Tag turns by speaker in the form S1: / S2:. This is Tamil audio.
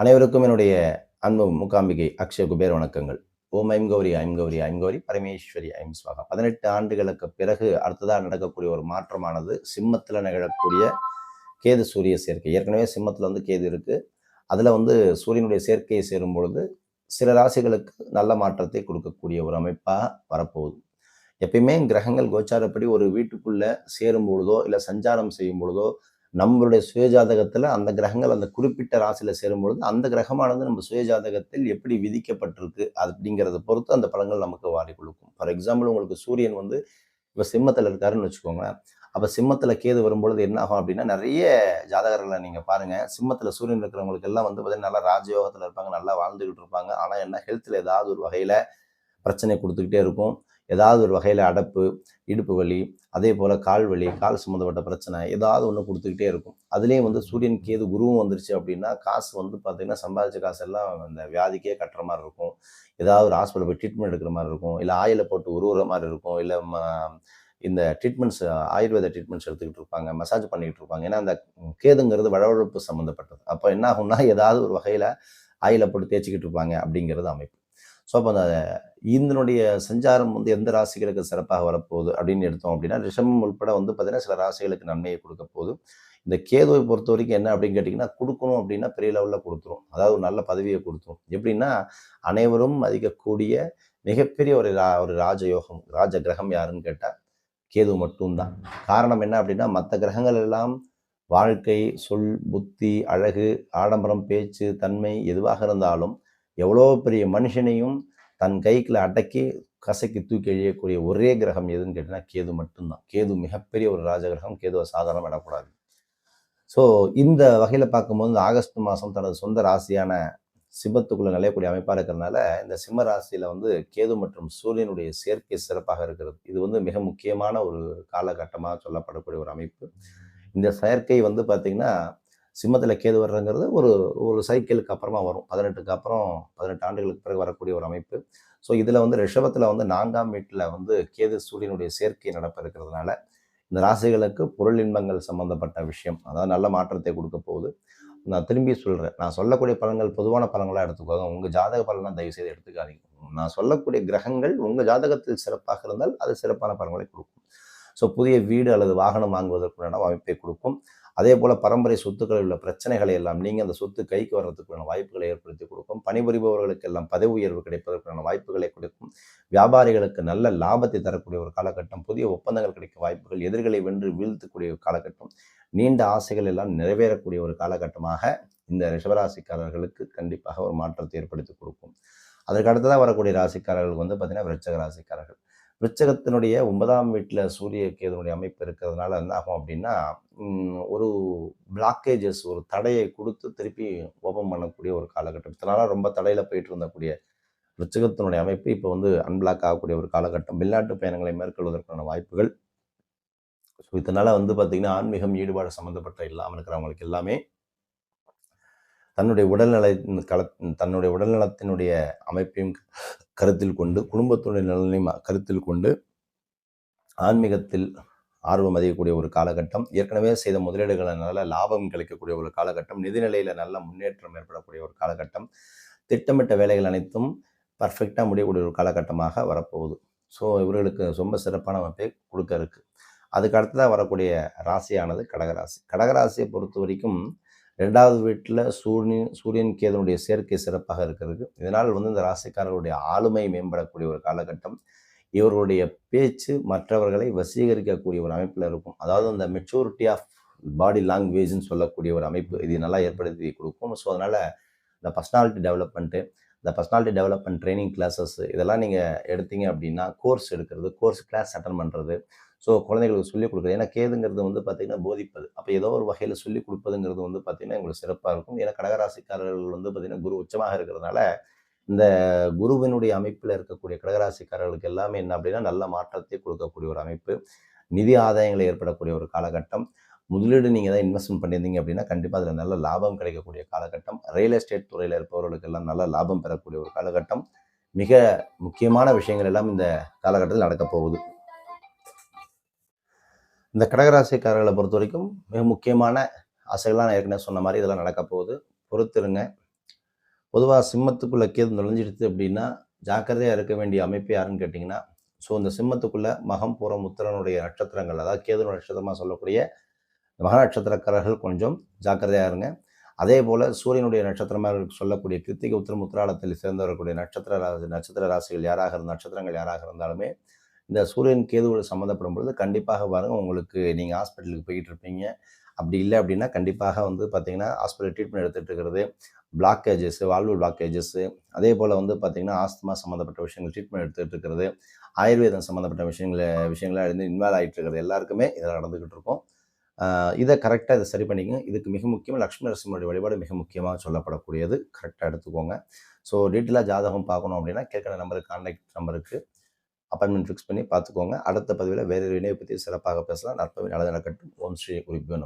S1: அனைவருக்கும் என்னுடைய அன்பு முகாம்பிகை அக்ஷய குபேர் வணக்கங்கள். ஓம் ஐம் கௌரி ஐம் கௌரி ஐம் கௌரி பரமேஸ்வரி ஐம் ஸ்வாகா பதினெட்டு ஆண்டுகளுக்கு பிறகு அடுத்ததாக நடக்கக்கூடிய ஒரு மாற்றமானது சிம்மத்தில் நிகழக்கூடிய கேது சூரிய சேர்க்கை. ஏற்கனவே சிம்மத்தில் வந்து கேது இருக்கு. அதில் வந்து சூரியனுடைய சேர்க்கையை சேரும் பொழுது சில ராசிகளுக்கு நல்ல மாற்றத்தை கொடுக்கக்கூடிய ஒரு அமைப்பாக வரப்போகுது. எப்பயுமே கிரகங்கள் கோச்சாரப்படி ஒரு வீட்டுக்குள்ளே சேரும் பொழுதோ இல்லை சஞ்சாரம் செய்யும் பொழுதோ நம்மளுடைய சுயஜாதகத்தில் அந்த கிரகங்கள் அந்த குறிப்பிட்ட ராசியில் சேரும் பொழுது அந்த கிரகமானது நம்ம சுயஜாதகத்தில் எப்படி விதிக்கப்பட்டிருக்கு அப்படிங்கிறத பொறுத்து அந்த பலங்கள் நமக்கு வாரி கொடுக்கும். ஃபார் எக்ஸாம்பிள் உங்களுக்கு சூரியன் வந்து இப்போ சிம்மத்தில் இருக்காருன்னு வச்சுக்கோங்களேன். அப்போ சிம்மத்தில் கேது வரும்பொழுது என்ன ஆகும் அப்படின்னா நிறைய ஜாதகர்களை நீங்கள் பாருங்கள் சிம்மத்தில் சூரியன் இருக்கிறவங்களுக்கு எல்லாம் வந்து பார்த்தீங்கன்னா நல்லா ராஜயோகத்தில் இருப்பாங்க நல்லா வாழ்ந்துக்கிட்டு இருப்பாங்க. ஆனால் என்ன ஹெல்த்தில் ஏதாவது ஒரு வகையில் பிரச்சனை கொடுத்துக்கிட்டே இருக்கும். ஏதாவது ஒரு வகையில் அடப்பு இடுப்பு வலி அதே போல் கால் வலி கால் சம்மந்தப்பட்ட பிரச்சனை ஏதாவது ஒன்று கொடுத்துக்கிட்டே இருக்கும். அதுலேயும் வந்து சூரியன் கேது குருவும் வந்துருச்சு அப்படின்னா காசு வந்து பார்த்திங்கன்னா சம்பாதிச்ச காசு எல்லாம் அந்த வியாதிக்கே கட்டுற மாதிரி இருக்கும். ஏதாவது ஒரு ஹாஸ்பிட்டல் போய் ட்ரீட்மெண்ட் எடுக்கிற மாதிரி இருக்கும். இல்லை ஆயிலை போட்டு உருவுற மாதிரி இருக்கும். இல்லை இந்த ட்ரீட்மெண்ட்ஸ் ஆயுர்வேத ட்ரீட்மெண்ட்ஸ் எடுத்துக்கிட்டு இருப்பாங்க மசாஜ் பண்ணிக்கிட்டு இருப்பாங்க. ஏன்னா அந்த கேதுங்கிறது வளவழப்பு சம்மந்தப்பட்டது அப்போ என்ன ஆகும்னா ஏதாவது ஒரு வகையில் ஆயில போட்டு தேய்ச்சிக்கிட்டு இருப்பாங்க அப்படிங்கிறது அமைப்பு. ஸோ அப்போ அந்த இந்தனுடைய சஞ்சாரம் வந்து எந்த ராசிகளுக்கு சிறப்பாக வரப்போகுது அப்படின்னு எடுத்தோம் அப்படின்னா ரிஷமம் உட்பட வந்து பார்த்தீங்கன்னா சில ராசிகளுக்கு நன்மையை கொடுக்க போகுது. இந்த கேதுவை பொறுத்த வரைக்கும் என்ன அப்படின்னு கேட்டிங்கன்னா கொடுக்கணும் அப்படின்னா பெரிய லெவலில் கொடுத்துரும். அதாவது ஒரு நல்ல பதவியை கொடுத்துரும். எப்படின்னா அனைவரும் மதிக்கக்கூடிய மிகப்பெரிய ஒரு ரா ஒரு ராஜயோகம் ராஜ கிரகம் யாருன்னு கேட்டால் கேது மட்டும்தான். காரணம் என்ன அப்படின்னா மற்ற கிரகங்கள் எல்லாம் வாழ்க்கை சொல் புத்தி அழகு ஆடம்பரம் பேச்சு தன்மை எதுவாக இருந்தாலும் எவ்வளோ பெரிய மனுஷனையும் தன் கைக்குள்ள அடக்கி கசைக்கு தூக்கி எழியக்கூடிய ஒரே கிரகம் எதுன்னு கேட்டிங்கன்னா கேது மட்டும்தான். கேது மிகப்பெரிய ஒரு ராஜகிரகம். கேதுவை சாதாரணம் விடக்கூடாது ஸோ இந்த வகையில் பார்க்கும்போது இந்த ஆகஸ்ட் மாதம் தனது சொந்த ராசியான சிம்மத்துக்குள்ளே நிலையக்கூடிய அமைப்பாக இருக்கிறதுனால இந்த சிம்ம ராசியில் வந்து கேது மற்றும் சூரியனுடைய சேர்க்கை சிறப்பாக இருக்கிறது. இது வந்து மிக முக்கியமான ஒரு காலகட்டமாக சொல்லப்படக்கூடிய ஒரு அமைப்பு. இந்த செயற்கை வந்து பார்த்திங்கன்னா சிம்மத்தில் கேது வர்றங்கிறது ஒரு ஒரு சைக்கிளுக்கு அப்புறமா வரும். பதினெட்டுக்கு அப்புறம் பதினெட்டு ஆண்டுகளுக்கு பிறகு வரக்கூடிய ஒரு அமைப்பு. ஸோ இதில் வந்து ரிஷபத்தில் வந்து நான்காம் வீட்டில் வந்து கேது சூரியனுடைய சேர்க்கை நடப்ப இருக்கிறதுனால இந்த ராசிகளுக்கு பொருள் இன்பங்கள் சம்மந்தப்பட்ட விஷயம். அதாவது நல்ல மாற்றத்தை கொடுக்க போகுது. நான் திரும்பி சொல்கிறேன் நான் சொல்லக்கூடிய பலன்கள் பொதுவான பலன்களாக எடுத்துக்கோங்க. உங்கள் ஜாதக பலனாக தயவு செய்து எடுத்துக்காதீங்க. நான் சொல்லக்கூடிய கிரகங்கள் உங்கள் ஜாதகத்தில் சிறப்பாக இருந்தால் அது சிறப்பான பலன்களை கொடுக்கும். ஸோ புதிய வீடு அல்லது வாகனம் வாங்குவதற்குண்டான அமைப்பை கொடுக்கும். அதே போல் பரம்பரை சொத்துக்களில் உள்ள பிரச்சனைகளை எல்லாம் நீங்கள் அந்த சொத்து கைக்கு வர்றதுக்கான வாய்ப்புகளை ஏற்படுத்தி கொடுக்கும். பணிபுரிபவர்களுக்கு எல்லாம் பதவி உயர்வு கிடைப்பதற்கான வாய்ப்புகளை கொடுக்கும். வியாபாரிகளுக்கு நல்ல லாபத்தை தரக்கூடிய ஒரு காலகட்டம் புதிய ஒப்பந்தங்கள் கிடைக்க வாய்ப்புகள் எதிர்களை வென்று வீழ்த்தக்கூடிய ஒரு காலகட்டம் நீண்ட ஆசைகள் எல்லாம் நிறைவேறக்கூடிய ஒரு காலகட்டமாக இந்த ரிஷபராசிக்காரர்களுக்கு கண்டிப்பாக ஒரு மாற்றத்தை ஏற்படுத்தி கொடுக்கும். அதற்கு அடுத்ததாக வரக்கூடிய ராசிக்காரர்கள் வந்து பார்த்திங்கன்னா விருச்சக ராசிக்காரர்கள். விருச்சகத்தினுடைய ஒன்பதாம் வீட்டில் சூரிய கேதுனுடைய அமைப்பு இருக்கிறதுனால என்ன ஆகும் அப்படின்னா ஒரு பிளாக்கேஜஸ் ஒரு தடையை கொடுத்து திருப்பி ஓபன் பண்ணக்கூடிய ஒரு காலகட்டம். இதனால ரொம்ப தடையில் போயிட்டு இருந்தக்கூடிய விருச்சகத்தினுடைய அமைப்பு இப்போ வந்து அன்பிளாக் ஆகக்கூடிய ஒரு காலகட்டம். வெளிநாட்டு பயணங்களை மேற்கொள்வதற்கான வாய்ப்புகள். ஸோ இதனால் வந்து பார்த்திங்கன்னா ஆன்மீகம் ஈடுபாடு சம்மந்தப்பட்ட இல்லாமல் இருக்கிறவங்களுக்கு எல்லாமே தன்னுடைய உடல்நல கல தன்னுடைய உடல்நலத்தினுடைய அமைப்பையும் கருத்தில் கொண்டு குடும்பத்துடைய நலனையும் கருத்தில் கொண்டு ஆன்மீகத்தில் ஆர்வம் அதிகக்கூடிய ஒரு காலகட்டம். ஏற்கனவே செய்த முதலீடுகளில் நல்ல லாபம் கிடைக்கக்கூடிய ஒரு காலகட்டம். நிதிநிலையில் நல்ல முன்னேற்றம் ஏற்படக்கூடிய ஒரு காலகட்டம். திட்டமிட்ட வேலைகள் அனைத்தும் பர்ஃபெக்டாக முடியக்கூடிய ஒரு காலகட்டமாக வரப்போகுது. ஸோ இவர்களுக்கு ரொம்ப சிறப்பான அமைப்பை கொடுக்க இருக்குது அதுக்கு அடுத்ததாக வரக்கூடிய ராசியானது கடகராசி. கடகராசியை பொறுத்த வரைக்கும் ரெண்டாவது வீட்டில் சூரியன் சூரியன் கேதனுடைய சேர்க்கை சிறப்பாக இருக்கிறது. இதனால் வந்து இந்த ராசிக்காரர்களுடைய ஆளுமை மேம்படக்கூடிய ஒரு காலகட்டம். இவர்களுடைய பேச்சு மற்றவர்களை வசீகரிக்கக்கூடிய ஒரு அமைப்பில் இருக்கும். அதாவது அந்த மெச்சூரிட்டி ஆஃப் பாடி லாங்குவேஜ்னு சொல்லக்கூடிய ஒரு அமைப்பு இது நல்லா ஏற்படுத்தி கொடுக்கும். ஸோ அதனால் இந்த பர்சனாலிட்டி டெவலப்மெண்ட்டு இந்த பர்சனாலிட்டி டெவலப்மெண்ட் ட்ரைனிங் கிளாஸஸ் இதெல்லாம் நீங்கள் எடுத்தீங்க அப்படின்னா கோர்ஸ் எடுக்கிறது கோர்ஸ் கிளாஸ் அட்டன் பண்ணுறது ஸோ குழந்தைகளுக்கு சொல்லிக் கொடுக்குறது ஏன்னா கேதுங்கிறது வந்து பார்த்திங்கன்னா போதிப்பது. அப்போ ஏதோ ஒரு வகையில் சொல்லிக் கொடுப்பதுங்கிறது வந்து பார்த்திங்கன்னா எங்களுக்கு சிறப்பாக இருக்கும். ஏன்னா கடகராசிக்காரர்கள் வந்து பார்த்திங்கன்னா குரு உச்சமாக இருக்கிறதுனால இந்த குருவினுடைய அமைப்பில் இருக்கக்கூடிய கடகராசிக்காரர்களுக்கு எல்லாமே என்ன அப்படின்னா நல்ல மாற்றத்தை கொடுக்கக்கூடிய ஒரு அமைப்பு நிதி ஆதாயங்களை ஏற்படக்கூடிய ஒரு காலகட்டம். முதலீடு நீங்கள் தான் இன்வெஸ்ட்மெண்ட் பண்ணியிருந்தீங்க அப்படின்னா கண்டிப்பாக அதில் நல்ல லாபம் கிடைக்கக்கூடிய காலகட்டம். ரியல் எஸ்டேட் துறையில் இருப்பவர்களுக்கு எல்லாம் நல்ல லாபம் பெறக்கூடிய ஒரு காலகட்டம். மிக முக்கியமான விஷயங்கள் எல்லாம் இந்த காலகட்டத்தில் நடக்கப் போகுது. இந்த கடகராசிக்காரர்களை பொறுத்த வரைக்கும் மிக முக்கியமான ஆசைகள்லாம் நான் ஏற்கனவே சொன்ன மாதிரி இதெல்லாம் நடக்க போகுது. பொறுத்திருங்க. பொதுவாக சிம்மத்துக்குள்ளே கேது நுழைஞ்சிடுது அப்படின்னா ஜாக்கிரதையாக இருக்க வேண்டிய அமைப்பு யாருன்னு கேட்டிங்கன்னா ஸோ இந்த சிம்மத்துக்குள்ளே மகம் புறம் உத்திரனுடைய நட்சத்திரங்கள் அதாவது கேது நட்சத்திரமாக சொல்லக்கூடிய மக நட்சத்திரக்காரர்கள் கொஞ்சம் ஜாக்கிரதையாக இருங்க. அதே போல் சூரியனுடைய நட்சத்திரமாக சொல்லக்கூடிய கிருத்திக உத்திரம் முத்திராலத்தில் சேர்ந்து வரக்கூடிய நட்சத்திர ராசி நட்சத்திர ராசிகள் யாராக இருந்த நட்சத்திரங்கள் யாராக இருந்தாலுமே இந்த சூரியன் கேதுவோட சம்மந்தப்படும் பொழுது கண்டிப்பாக பாருங்க உங்களுக்கு நீங்கள் ஹாஸ்பிட்டலுக்கு போய்கிட்டு இருப்பீங்க. அப்படி இல்லை அப்படின்னா கண்டிப்பாக வந்து பார்த்தீங்கன்னா ஹாஸ்பிட்டல் ட்ரீட்மெண்ட் எடுத்துகிட்டு இருக்கிறது பிளாக்கேஜஸ்ஸு வால்வு பிளாக்கேஜஸ்ஸு அதே போல் வந்து பார்த்தீங்கன்னா ஆஸ்துமா சம்மந்தப்பட்ட விஷயங்கள் ட்ரீட்மெண்ட் எடுத்துகிட்டு இருக்கிறது ஆயுர்வேதம் சம்மந்தப்பட்ட விஷயங்களை விஷயங்களை வந்து இன்வால்வ் ஆகிட்டு இருக்கிறது எல்லாருக்குமே இதில் நடந்துக்கிட்டு இருக்கும். இதை கரெக்டாக இதை சரி பண்ணிக்கங்க. இதுக்கு மிக முக்கியமாக லக்ஷ்மி நரசிம்மனுடைய வழிபாடு மிக முக்கியமாக சொல்லப்படக்கூடியது. கரெக்டாக எடுத்துக்கோங்க. ஸோ டீட்டெயிலாக ஜாதகம் பார்க்கணும் அப்படின்னா கேட்குற நம்பருக்கு கான்டாக்ட் நம்பருக்கு அப்பாயின்மெண்ட் ஃபிக்ஸ் பண்ணி பார்த்துக்கோங்க. அடுத்த பதிவில் வேறு வினையை பற்றி சிறப்பாக பேசலாம். நற்பவி நல்லது நடக்கட்டும் ஓம் ஸ்ரீ குறிப்பியோ